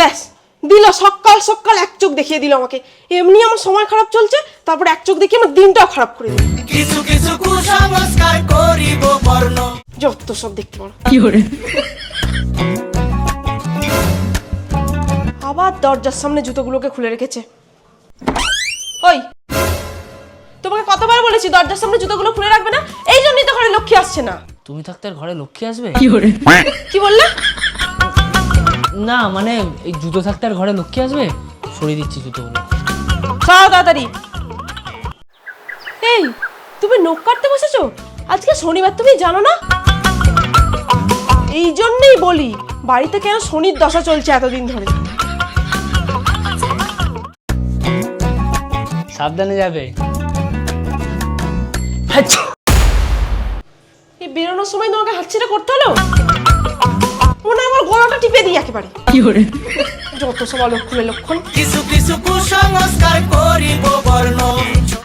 ব্যাস দিল সকাল সকাল এক চোখ দেখিয়ে দিল আমাকে। এমনি আমার সময় খারাপ চলছে তারপর এক চোখ দেখিয়ে আমার দিনটাও খারাপ করে দিল। কিছু কিছু কুসংস্কার করিব বর্ণ। যত সব দেখতে পারো। আবার দরজার সামনে জুতোগুলোকে খুলে রেখেছে। ওই তোমাকে কতবার বলেছি দরজার সামনে জুতোগুলো খুলে রাখবে না? এই জন্যই তো ঘরে লক্ষ্মী আসছে না। তুমি থাকতে আর ঘরে লক্ষ্মী আসবে? কি বললে? না মানে এই জুতো থাকতে আর ঘরে লক্ষ্মী আসবে? সরিয়ে দিচ্ছি জুতোগুলো। সরাও তাড়াতাড়ি। এই তুমি নখ কাটতে বসেছো? আজকে শনিবার তুমি জানো না? এই জন্যই বলি বাড়িতে কেন শনির দশা চলছে এতদিন ধরে? সাবধানে যাবে। এই বেরোনোর সময় তোমাকে হাতছিটা করতে হলো? টিপে দিই একেবারে। যত সব অলক্ষণে লক্ষণ কিছু কিছু কুসংস্কার